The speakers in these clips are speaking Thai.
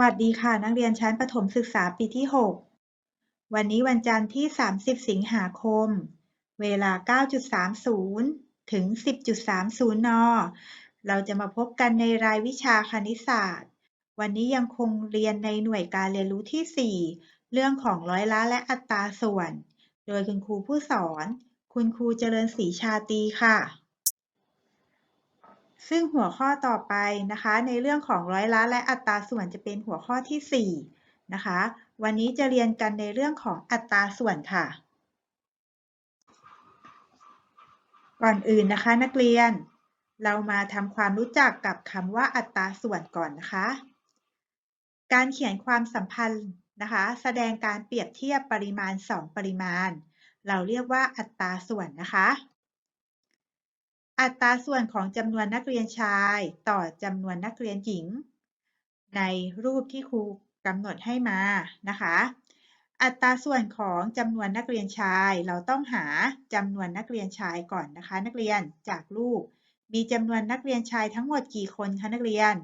วัสดีค่ะนักเรียนชั้นประถมศึกษาปีที่ 6 วันนี้วันจันทร์ที่ 30 สิงหาคม เวลา 9.30 ถึง 10.30 น เราจะมาพบกันในรายวิชาคณิตศาสตร์ วันนี้ยังคงเรียนในหน่วยการเรียนรู้ที่ 4 เรื่องของร้อยละและอัตราส่วน โดยคุณครูผู้สอน คุณครูเจริญศรีชาตีค่ะ ซึ่งหัวข้อต่อไปนะคะ ในเรื่องของร้อยละและอัตราส่วนจะเป็นหัวข้อที่ 4 นะคะ วันนี้จะเรียนกันในเรื่องของอัตราส่วนค่ะ ก่อนอื่นนะคะนักเรียน เรามาทำความรู้จักกับคำว่าอัตราส่วนก่อนนะคะ การเขียนความสัมพันธ์นะคะ แสดงการเปรียบเทียบปริมาณ 2 ปริมาณ เราเรียกว่าอัตราส่วนนะคะ อัตราส่วนของจำนวนนักเรียนชายต่อจำนวนนักเรียนหญิง ในรูปที่ครูกำหนดให้มานะคะ อัตราส่วนของจำนวนนักเรียนชาย เราต้องหาจำนวนนักเรียนชายก่อนนะคะ นักเรียนจากรูป มีจำนวนนักเรียนชายทั้งหมดกี่คนคะนักเรียน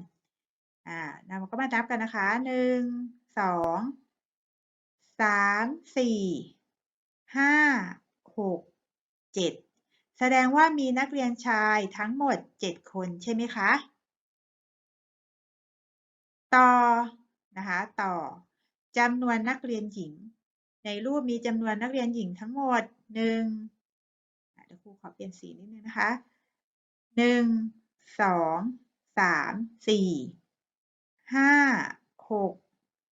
อ่าเราก็มานับกันนะคะหนึ่งสองสามสี่ห้าหกเจ็ด แสดงว่ามีนักเรียนชายทั้งหมด 7 คนใช่ไหมคะ ต่อนะคะ ต่อจำนวนนักเรียนหญิง ในรูปมีจำนวนนักเรียนหญิงทั้งหมด 1เดี๋ยวครูขอเปลี่ยนสีนิดนึงนะคะ 1 2 3 4 5 6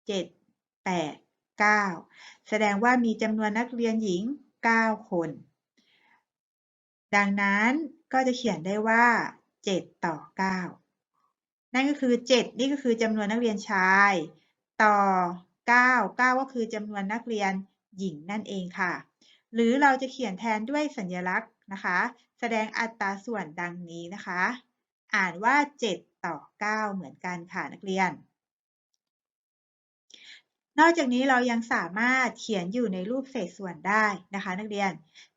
7 8 9 แสดงว่ามีจำนวนนักเรียนหญิง 9 คน ดังนั้นก็จะเขียนได้ว่า 7 ต่อ 9 นั่นก็คือ 7 นี่ก็คือจำนวนนักเรียนชาย ต่อ 9 9 ก็คือจำนวนนักเรียนหญิงนั่นเองค่ะ หรือเราจะเขียนแทนด้วยสัญลักษณ์นะคะ แสดงอัตราส่วนดังนี้นะคะ อ่านว่า 7 ต่อ 9 เหมือนกันค่ะนักเรียน นอกจากนี้เรายังสามารถเขียนอยู่ในรูปเศษส่วนได้นะคะ นักเรียน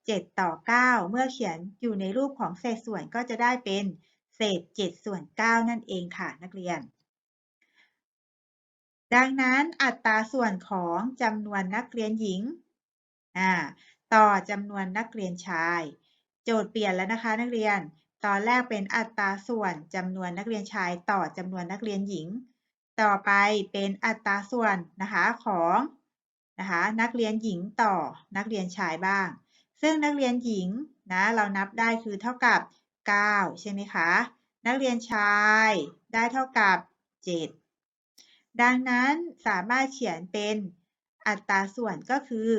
7 ต่อ 9 เมื่อเขียนอยู่ในรูปของเศษส่วนก็จะได้เป็นเศษ 7 ส่วน 9 นั่นเองค่ะนักเรียน ดังนั้นอัตราส่วนของจำนวนนักเรียนหญิงต่อจำนวนนักเรียนชาย โจทย์เปลี่ยนแล้วนะคะนักเรียน ตอนแรกเป็นอัตราส่วนจำนวนนักเรียนชายต่อจำนวนนักเรียนหญิง ต่อไปเป็นอัตราส่วนนะคะของนะคะนักเรียนหญิงต่อนักเรียนชายบ้าง ซึ่งนักเรียนหญิงนะเรานับได้คือเท่ากับ 9 ใช่ไหมคะ นักเรียนชายได้เท่ากับ 7 ดังนั้นสามารถเขียนเป็นอัตราส่วนก็คือ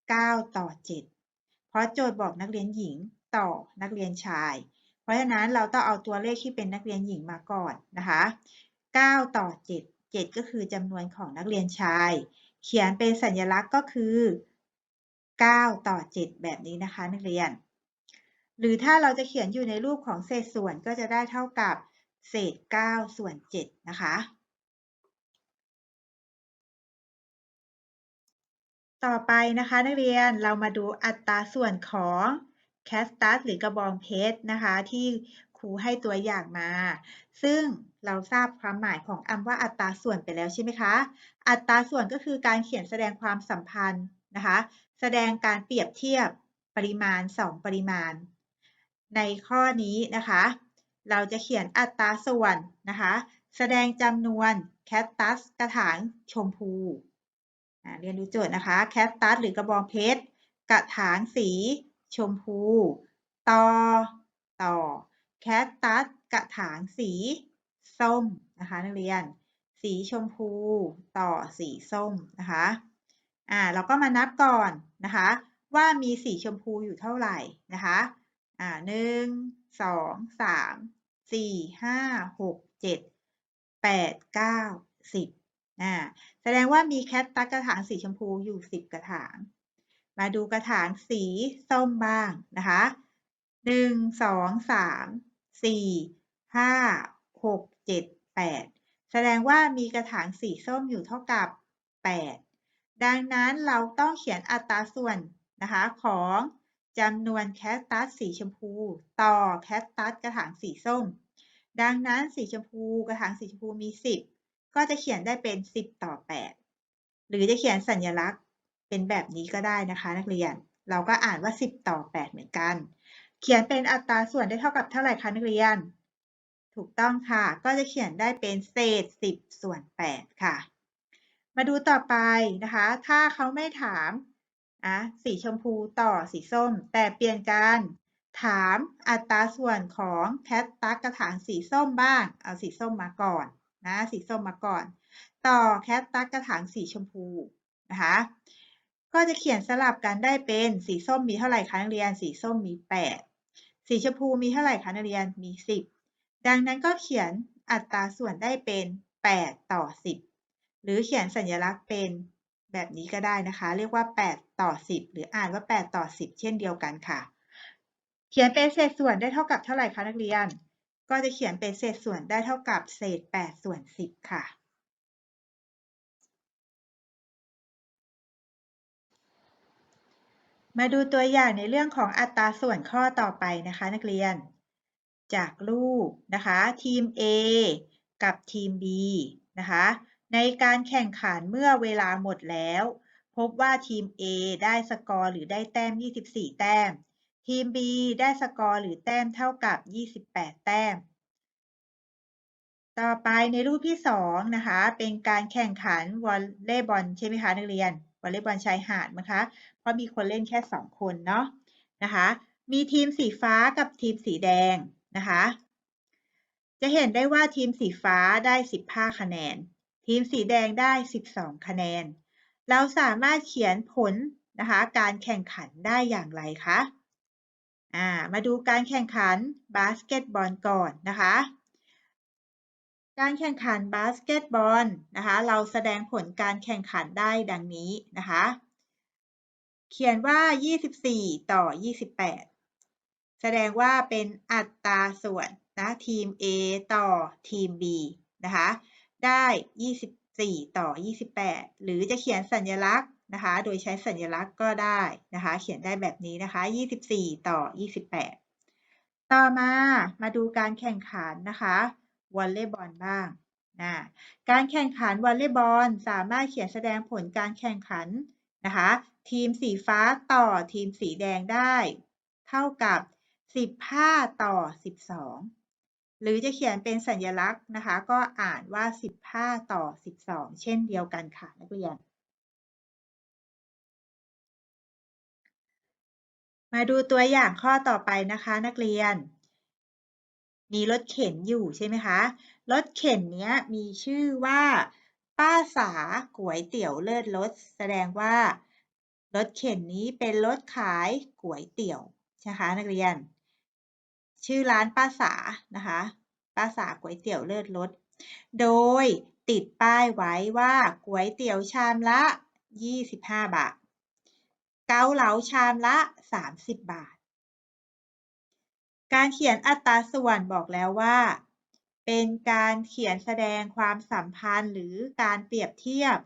9 ต่อ 7 เพราะโจทย์บอกนักเรียนหญิงต่อนักเรียนชาย เพราะฉะนั้นเราต้องเอาตัวเลขที่เป็นนักเรียนหญิงมาก่อนนะคะ 9 ต่อ 7 7 ก็คือจำนวนของนักเรียนชาย เขียนเป็นสัญลักษณ์ก็คือ 9 ต่อ 7 แบบนี้นะคะนักเรียน หรือถ้าเราจะเขียนอยู่ในรูปของเศษส่วนก็จะได้เท่ากับเศษ 9 ส่วน 7 นะคะ ต่อไปนะคะนักเรียนเรามาดูอัตราส่วนของแคสตัสหรือกระบองเพชรนะคะ ที่ครูให้ตัวอย่างมา ซึ่งเราทราบความหมายของคำว่าอัตราส่วนไปแล้วใช่ไหมคะ อัตราส่วนก็คือการเขียนแสดงความสัมพันธ์นะคะ แสดงการเปรียบเทียบปริมาณ 2 ปริมาณ ในข้อนี้นะคะ เราจะเขียนอัตราส่วนนะคะ แสดงจำนวนแคตตัสกระถางชมพูเรียนรู้โจทย์นะคะ แคตตัสหรือกระบองเพชร กระถางสีชมพู ต่อ ต่อ แคตตัส กระถางสี ส้มนะคะนักเรียน สีชมพู ต่อสีส้มนะคะ อ่าเราก็มานับก่อนนะคะ ว่ามีสีชมพูอยู่เท่าไหร่นะคะอ่าหนึ่งสองสามสี่ห้าหกเจ็ดแปดเก้าสิบอ่าแสดงว่ามีแคตตัสกระถางสีชมพูอยู่สิบกระถาง มาดูกระถางสีส้มบ้างนะคะหนึ่งสองสามสี่ห้าหกเจ็ดแปดแสดงว่ามีกระถางสีส้มอยู่เท่ากับแปด ดังนั้นเราต้องเขียนอัตราส่วนนะคะของจำนวนแคสตัสสีชมพู ต่อแคสตัสกระถางสีส้ม ดังนั้นสีชมพูกระถางสีชมพูมี 10 ก็จะเขียนได้เป็น 10 ต่อ 8 หรือจะเขียนสัญลักษณ์เป็นแบบนี้ก็ได้นะคะ นักเรียน เราก็อ่านว่า 10 ต่อ 8 เหมือนกัน เขียนเป็นอัตราส่วนได้เท่ากับเท่าไหร่คะนักเรียน ถูกต้องค่ะ ก็จะเขียนได้เป็นเศษ 10 ส่วน 8 ค่ะ มาดูต่อไปนะคะ ถ้าเขาไม่ถามอะสีชมพูต่อสีส้ม แต่เปลี่ยนกันถามอัตราส่วนของแคทตักกระถางสีส้มบ้าง เอาสีส้มมาก่อนนะสีส้มมาก่อน ต่อแคทตักกระถางสีชมพูนะคะก็จะเขียนสลับกันได้เป็นสีส้มมีเท่าไหร่คะนักเรียน สีส้มมี 8 สีชมพูมีเท่าไหร่คะนักเรียนมี 10 ดังนั้นก็เขียนอัตราส่วนได้เป็น 8 ต่อ 10 หรือเขียนสัญลักษณ์เป็นแบบนี้ก็ได้นะคะ เรียกว่า 8 ต่อ 10 หรืออ่านว่า 8 ต่อ 10 เช่นเดียวกันค่ะ เขียนเป็นเศษส่วนได้เท่ากับเท่าไหร่คะนักเรียน ก็จะเขียนเป็นเศษส่วนได้เท่ากับเศษ 8 ส่วน 10 ค่ะ มาดูตัวอย่างในเรื่องของอัตราส่วนข้อต่อไปนะคะนักเรียน จากรูปนะคะ ทีม A กับทีม B นะคะ ในการแข่งขันเมื่อเวลาหมดแล้ว พบว่าทีม A ได้สกอร์หรือได้แต้ม 24 แต้ม ทีม B ได้สกอร์หรือแต้มเท่ากับ 28 แต้ม ต่อไปในรูปที่ 2 นะคะ เป็นการแข่งขันวอลเลย์บอลใช่ไหมคะนักเรียน วอลเลย์บอลชายหาดนะคะ เพราะมีคนเล่นแค่ 2 คนเนาะนะคะ มีทีมสีฟ้ากับทีมสีแดงนะคะ จะเห็นได้ว่าทีมสีฟ้าได้ 15 คะแนน ทีมสีแดงได้ 12 คะแนน เราสามารถเขียนผลนะคะการแข่งขันได้อย่างไรคะามาดูการแข่งขันบาสเกตบอลก่อนนะคะ การแข่งขันบาสเกตบอลนะคะเราแสดงผลการแข่งขันได้ดังนี้นะคะ เขียนว่า 24 ต่อ 28 แสดงว่าเป็นอัตราส่วนนะทีม A ต่อทีม B นะคะ ได้ 24 ต่อ 28 หรือจะเขียนสัญลักษณ์นะคะ โดยใช้สัญลักษณ์ก็ได้นะคะ เขียนได้แบบนี้นะคะ 24 ต่อ 28 ต่อมา มาดูการแข่งขันนะคะวอลเลย์บอลบ้างนะการแข่งขันวอลเลย์บอลสามารถเขียนแสดงผลการแข่งขันนะคะ ทีมสีฟ้าต่อทีมสีแดงได้ เท่ากับ 15 ต่อ 12 หรือจะเขียนเป็นสัญลักษณ์นะคะ ก็อ่านว่า 15 ต่อ 12 เช่นเดียวกันค่ะนักเรียน มาดูตัวอย่างข้อต่อไปนะคะนักเรียน มีรถเข็นอยู่ใช่ไหมคะ รถเข็นเนี้ยมีชื่อว่า ป้าสาก๋วยเตี๋ยวเลิศรสแสดงว่ารถเข็นนี้เป็นรถขายก๋วยเตี๋ยวนะคะนักเรียน ชื่อร้านป้าสานะคะป้าสาก๋วยเตี๋ยวเลิศรสโดยติดป้ายไว้ว่าก๋วยเตี๋ยวชามละ 25 บาท เกาเหลาชามละ 30 บาท การเขียนอัตราส่วนบอกแล้วว่า เป็นการเขียนแสดงความสัมพันธ์หรือการเปรียบเทียบ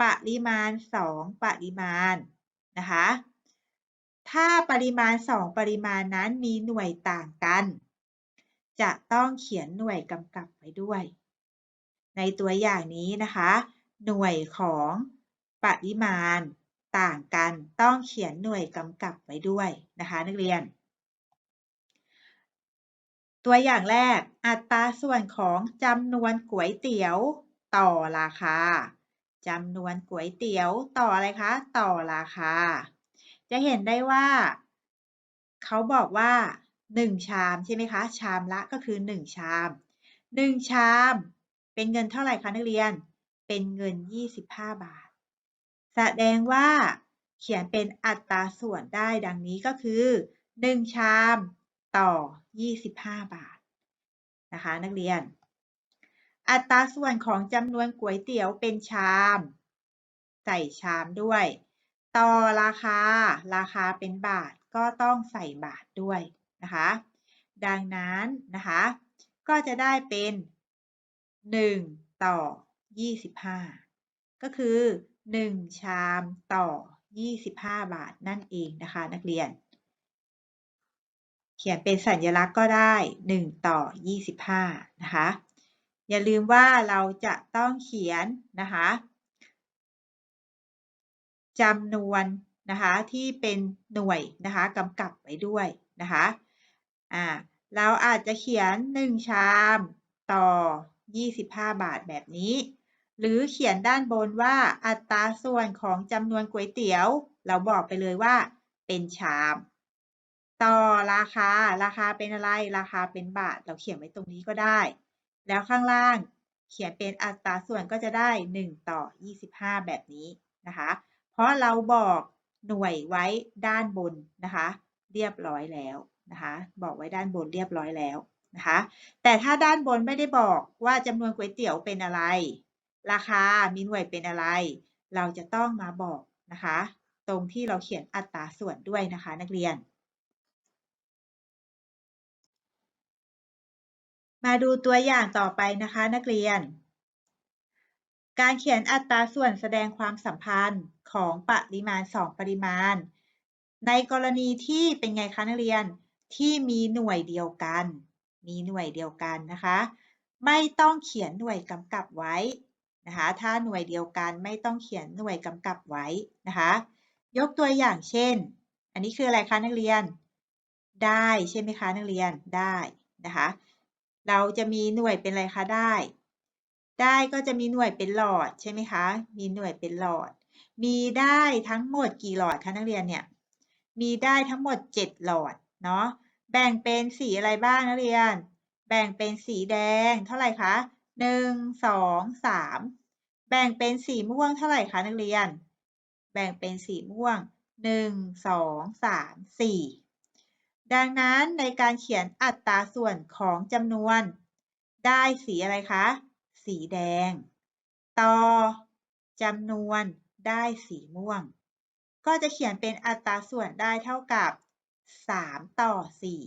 ปริมาณ 2 ปริมาณนะคะ ถ้าปริมาณ2ปริมาณนั้นมีหน่วยต่างกัน จะต้องเขียนหน่วยกำกับไว้ด้วย ในตัวอย่างนี้นะคะ หน่วยของปริมาณต่างกันต้องเขียนหน่วยกำกับไว้ด้วยนะคะ นักเรียน ตัวอย่างแรกอัตราส่วนของจำนวนก๋วยเตี๋ยวต่อราคาจำนวนก๋วยเตี๋ยวต่ออะไรคะ ต่อราคา จะเห็นได้ว่าเขาบอกว่า 1 ชามใช่ไหมคะ ชามละก็คือ 1 ชาม 1 ชาม เป็นเงินเท่าไหร่คะนักเรียน เป็นเงิน 25 บาท แสดงว่าเขียนเป็นอัตราส่วนได้ดังนี้ก็คือ 1 ชามต่อ 25 บาทนะคะนักเรียน อัตราส่วนของจำนวนก๋วยเตี๋ยวเป็นชาม ใส่ชามด้วย ต่อราคา ราคาเป็นบาทก็ต้องใส่บาทด้วยนะคะ ดังนั้นนะคะ ก็จะได้เป็น 1 ต่อ 25 ก็คือ 1 ชามต่อ 25 บาทนั่นเองนะคะ นักเรียน เขียนเป็นสัญลักษณ์ก็ได้ 1 ต่อ 25 นะคะ อย่าลืมว่าเราจะต้องเขียนนะคะ จำนวนนะคะที่เป็นหน่วยนะคะกำกับไว้ด้วยนะคะอ่าเราอาจจะเขียน 1 ชามต่อ 25 บาทแบบนี้ หรือเขียนด้านบนว่าอัตราส่วนของจำนวนก๋วยเตี๋ยว เราบอกไปเลยว่าเป็นชาม ต่อราคาราคาเป็นอะไรราคาเป็นบาท เราเขียนไว้ตรงนี้ก็ได้ แล้วข้างล่างเขียนเป็นอัตราส่วนก็จะได้ 1 ต่อ 25 แบบนี้นะคะ เพราะเราบอกหน่วยไว้ด้านบนนะคะ เรียบร้อยแล้วนะคะ บอกไว้ด้านบนเรียบร้อยแล้วนะคะ แต่ถ้าด้านบนไม่ได้บอกว่าจำนวนก๋วยเตี๋ยวเป็นอะไร ราคา มีหน่วยเป็นอะไร เราจะต้องมาบอกนะคะ ตรงที่เราเขียนอัตราส่วนด้วยนะคะ นักเรียน มาดูตัวอย่างต่อไปนะคะนักเรียน การเขียนอัตราส่วนแสดงความสัมพันธ์ ของปริมาณ 2 ปริมาณ ในกรณีที่เป็นไงคะนักเรียนที่มีหน่วยเดียวกัน มีหน่วยเดียวกันนะคะ ไม่ต้องเขียนหน่วยกำกับไว้นะคะถ้าหน่วยเดียวกันไม่ต้องเขียนหน่วยกำกับไว้นะคะยกตัวอย่างเช่น อันนี้คืออะไรคะนักเรียน ได้ใช่ไหมคะนักเรียนได้นะคะเราจะมีหน่วยเป็นอะไรคะได้ ได้ก็จะมีหน่วยเป็นหลอดใช่ไหมคะ มีหน่วยเป็นหลอด มีได้ทั้งหมดกี่หลอดคะนักเรียนเนี่ย มีได้ทั้งหมด 7 หลอดเนาะ แบ่งเป็นสีอะไรบ้างนักเรียน แบ่งเป็นสีแดงเท่าไหร่คะหนึ่งสองสามแบ่งเป็นสีม่วงเท่าไหร่คะนักเรียน แบ่งเป็นสีม่วงหนึ่งสองสามสี่ดังนั้นในการเขียนอัตราส่วนของจำนวน ได้สีอะไรคะ สีแดง ต่อจำนวน ได้สีม่วง ก็จะเขียนเป็นอัตราส่วนได้เท่ากับ 3 ต่อ 4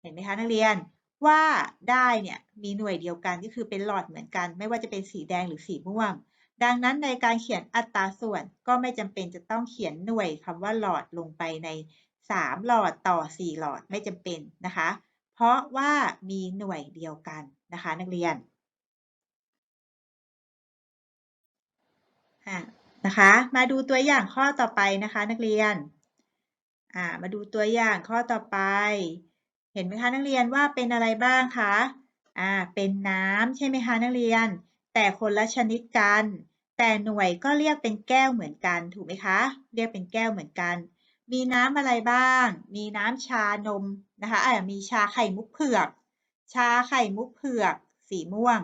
เห็นไหมคะนักเรียนว่าได้เนี่ยมีหน่วยเดียวกันก็คือเป็นหลอดเหมือนกัน ไม่ว่าจะเป็นสีแดงหรือสีม่วง ดังนั้นในการเขียนอัตราส่วนก็ไม่จำเป็นจะต้องเขียนหน่วยคำว่าหลอดลงไปใน 3 หลอดต่อ 4 หลอดไม่จำเป็นนะคะ เพราะว่ามีหน่วยเดียวกันนะคะนักเรียน นะคะ มาดูตัวอย่างข้อต่อไปนะคะ นักเรียนอ่ามาดูตัวอย่างข้อต่อไป เห็นไหมคะนักเรียนว่าเป็นอะไรบ้างคะอ่าเป็นน้ำใช่ไหมคะนักเรียน แต่คนละชนิดกัน แต่หน่วยก็เรียกเป็นแก้วเหมือนกันถูกไหมคะ เรียกเป็นแก้วเหมือนกัน มีน้ำอะไรบ้าง มีน้ำชานมนะคะอ่ามีชาไข่มุกเผือก ชาไข่มุกเผือก สีม่วง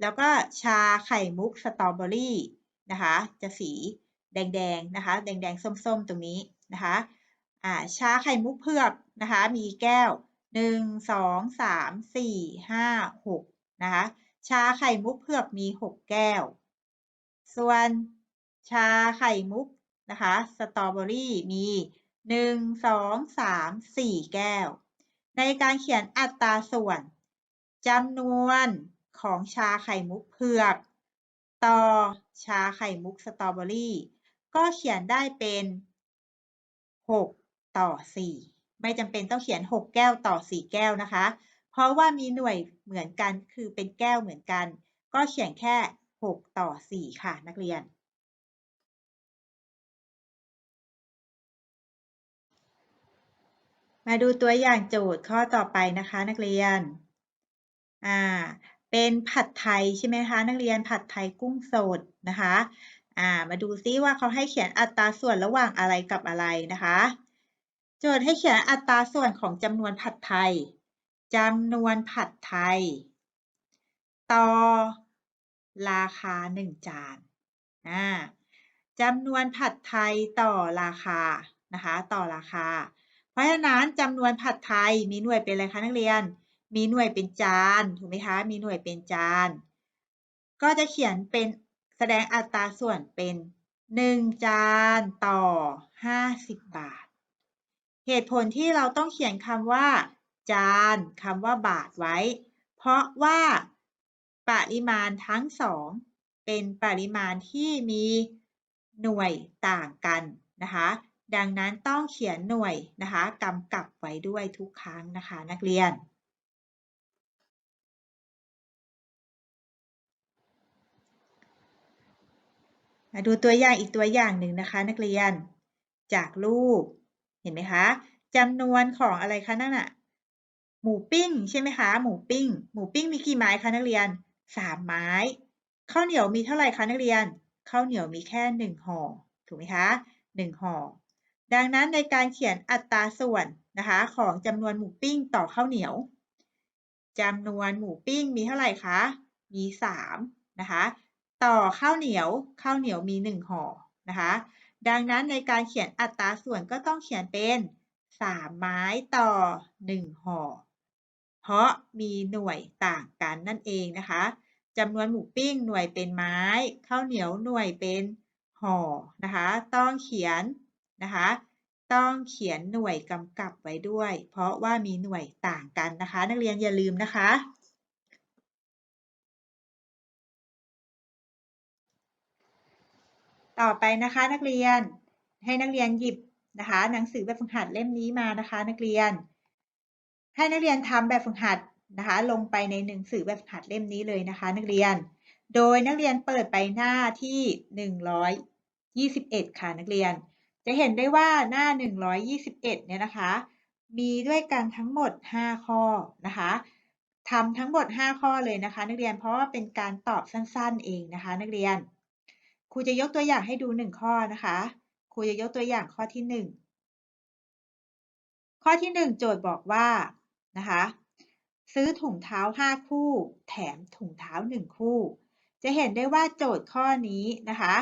แล้วก็ชาไข่มุกสตรอเบอรี่ นะคะ จะสีแดงๆนะคะ แดงๆ ส้มๆ ตรงนี้นะคะอ่าชาไข่มุกเผือกนะคะ มีแก้ว 1 2 3 4 5 6นะคะ ชาไข่มุกเผือกมี 6 แก้ว ส่วนชาไข่มุกนะคะ สตรอเบอรี่มี 1 2 3 4 แก้ว ในการเขียนอัตราส่วนจำนวนของชาไข่มุกเผือก ต่อชาไข่มุกสตรอเบอรี่ ก็เขียนได้เป็น 6 ต่อ 4 ไม่จำเป็นต้องเขียน 6 แก้วต่อ 4 แก้วนะคะ เพราะว่ามีหน่วยเหมือนกันคือเป็นแก้วเหมือนกัน ก็เขียนแค่ 6 ต่อ 4 ค่ะนักเรียน มาดูตัวอย่างโจทย์ข้อต่อไปนะคะนักเรียนอ่า เป็นผัดไทยใช่ไหมคะ นักเรียนผัดไทยกุ้งสดนะคะ่ามาดูซิว่าเขาให้เขียนอัตราส่วนระหว่างอะไรกับอะไรนะคะ โจทย์ให้เขียนอัตราส่วนของจำนวนผัดไทยจำนวนผัดไทย ต่อ ราคา 1 จานอ่าจำนวนผัดไทยต่อราคานะคะ ต่อราคา เพราะฉะนั้นจำนวนผัดไทยมีหน่วยเป็นอะไรคะนักเรียน มีหน่วยเป็นจานถูกไหมคะ มีหน่วยเป็นจาน ก็จะเขียนเป็นแสดงอัตราส่วนเป็น 1 จานต่อ 50 บาท เหตุผลที่เราต้องเขียนคำว่า จานคำว่าบาทไว้ เพราะว่าปริมาณทั้งสองเป็นปริมาณที่มีหน่วยต่างกันนะคะดังนั้นต้องเขียนหน่วยนะคะกำกับไว้ด้วยทุกครั้งนะคะนักเรียน มาดูตัวอย่างอีกตัวอย่างหนึ่งนะคะ นักเรียน จากรูป เห็นไหมคะจำนวนของอะไรคะนั่นอะหมูปิ้งใช่ไหมคะ หมูปิ้ง หมูปิ้งมีกี่ไม้คะนักเรียนสามไม้ ข้าวเหนียวมีเท่าไหร่คะนักเรียน ข้าวเหนียวมีแค่หนึ่งห่อ ถูกไหมคะหนึ่งห่อ ดังนั้นในการเขียนอัตราส่วนนะคะ ของจำนวนหมูปิ้งต่อข้าวเหนียวจำนวนหมูปิ้งมีเท่าไหร่คะ มีสามนะคะ ต่อข้าวเหนียวข้าวเหนียวมีหนึ่งห่อนะคะ ดังนั้นในการเขียนอัตราส่วนก็ต้องเขียนเป็นสามไม้ต่อหนึ่งห่อเพราะมีหน่วยต่างกันนั่นเองนะคะจำนวนหมูปิ้งหน่วยเป็นไม้ ข้าวเหนียวหน่วยเป็นห่อนะคะ ต้องเขียนนะคะ ต้องเขียนหน่วยกำกับไว้ด้วย เพราะว่ามีหน่วยต่างกันนะคะ นักเรียนอย่าลืมนะคะ ต่อไปนะคะนักเรียนให้นักเรียนหยิบนะคะ หนังสือแบบฝึกหัดเล่มนี้มานะคะ นักเรียน ให้นักเรียนทำแบบฝึกหัดนะคะ ลงไปในหนังสือแบบฝึกหัดเล่มนี้เลยนะคะ นักเรียน โดยนักเรียนเปิดไปหน้าที่ 121 ค่ะนักเรียน จะเห็นได้ว่าหน้า 121 เนี่ยนะคะ มีด้วยกันทั้งหมด 5 ข้อนะคะทำทั้งหมด 5 ข้อเลยนะคะ นักเรียนเพราะว่าเป็นการตอบสั้น ๆ เองนะคะ นักเรียน ครูจะยกตัวอย่างให้ดู1ข้อนะคะ ครูจะยกตัวอย่างข้อที่1ข้อที่1โจทย์บอกว่านะคะ ซื้อถุงเท้า5คู่ แถมถุงเท้า1คู่ จะเห็นได้ว่าโจทย์ข้อนี้นะคะ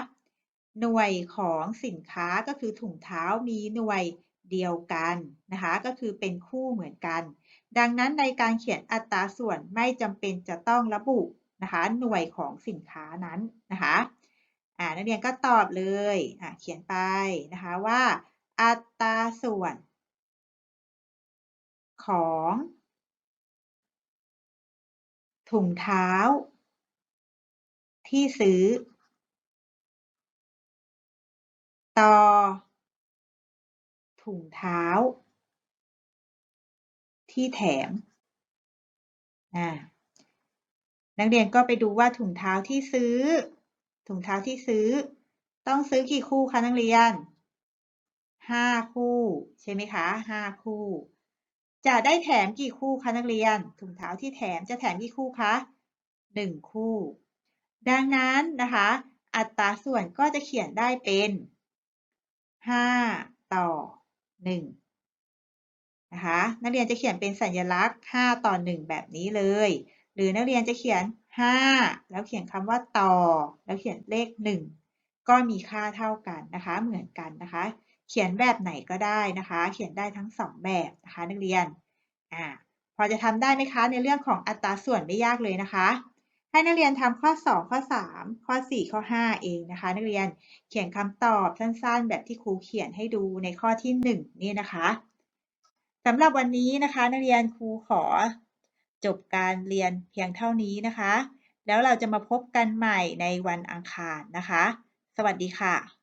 หน่วยของสินค้าก็คือถุงเท้ามีหน่วยเดียวกันนะคะ ก็คือเป็นคู่เหมือนกัน ดังนั้นในการเขียนอัตราส่วนไม่จำเป็นจะต้องระบุนะคะ หน่วยของสินค้านั้นนะคะ อ่านักเรียนก็ตอบเลยอ่าเขียนไปนะคะว่า อัตราส่วน ของ ถุงเท้า ที่ซื้อ ต่อ ถุงเท้า ที่แถมอ่านักเรียนก็ไปดูว่าถุงเท้าที่ซื้อ ถุงเท้าที่ซื้อ ต้องซื้อกี่คู่คะนักเรียนห้าคู่ ใช่ไหมคะห้าคู่ จะได้แถมกี่คู่คะนักเรียน ถุงเท้าที่แถมจะแถมกี่คู่คะหนึ่งคู่ ดังนั้นนะคะ อัตราส่วนก็จะเขียนได้เป็นห้าต่อหนึ่งนะคะนักเรียนจะเขียนเป็นสัญลักษณ์ 5 ต่อ 1 แบบนี้เลย หรือนักเรียนจะเขียน 5 แล้วเขียนคำว่าต่อ แล้วเขียนเลข 1 ก็มีค่าเท่ากันนะคะ เหมือนกันนะคะ เขียนแบบไหนก็ได้นะคะ เขียนได้ทั้ง 2 แบบนะคะนักเรียนอ่าพอจะทำได้ไหมคะในเรื่องของอัตราส่วนไม่ยากเลยนะคะ ให้นักเรียนทำข้อ 2 ข้อ 3 ข้อ 4 ข้อ 5 เองนะคะ นักเรียนเขียนคำตอบสั้นๆ แบบที่ครูเขียนให้ดูในข้อที่ 1 นี่นะคะสำหรับวันนี้นะคะ นักเรียนครูขอ จบการเรียนเพียงเท่านี้นะคะ แล้วเราจะมาพบกันใหม่ในวันอังคารนะคะ สวัสดีค่ะ